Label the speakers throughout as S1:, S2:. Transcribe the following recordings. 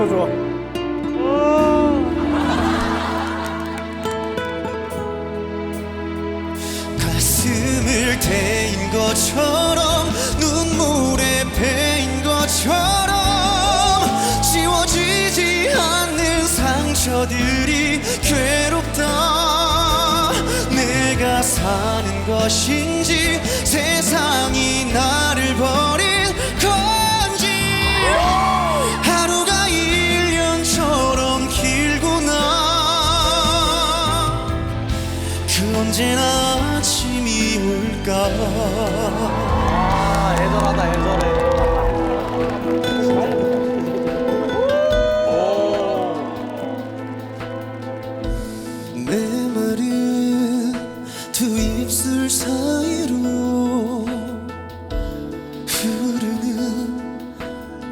S1: 벌써 좋아.
S2: 가슴을 대인 것처럼 눈물에 베인 것처럼 지워지지 않는 상처들이 괴롭다 내가 사는 것인지 올까
S1: 아, 애절하다, 애절해.
S2: 내 말은 두 입술 사이로 흐르는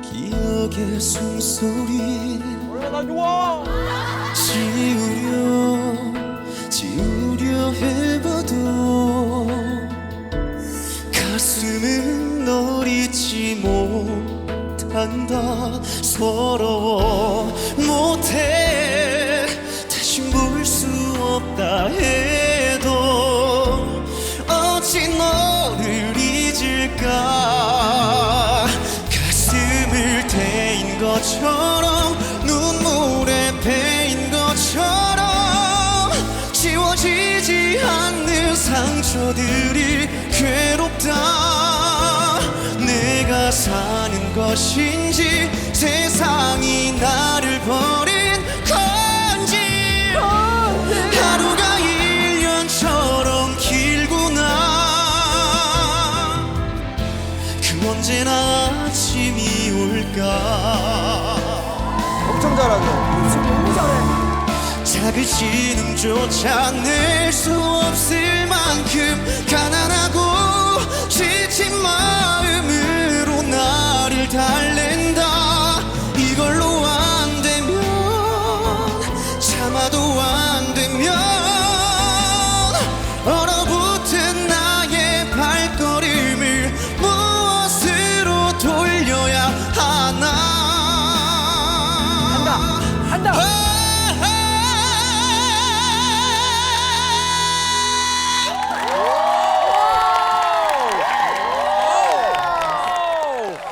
S2: 기억의 숨소리
S1: 좋아.
S2: 지우려 지우려 못한다. 서러워 못해. 다시 볼 수 없다 해도 어찌 너를 잊을까? 가슴을 대인 것처럼 눈물에 베인 것처럼 지워지지 않는 상처들이 괴롭다 것인지 세상이 나를 버린 건지 하루가 일년처럼 길구나 그 언제나 아침이 올까
S1: 엄청. 너무 잘해.
S2: 작은 신음조차 낼 수 없을 만큼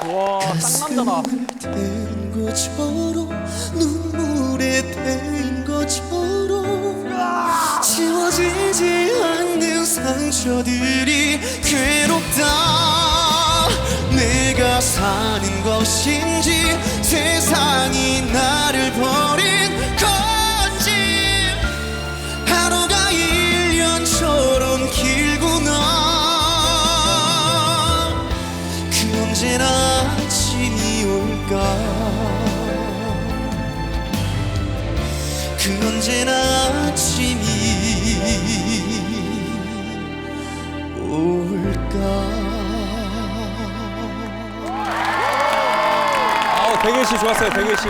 S1: 와, 쌍남자다.
S2: 된 것처럼 눈물에 된 것처럼 지워지지 않는 상처들이 괴롭다 내가 사는 것인지 세상이 나를 버 그 언제나 아침이 올까
S1: 아우, 대길 씨 좋았어요, 대길 씨.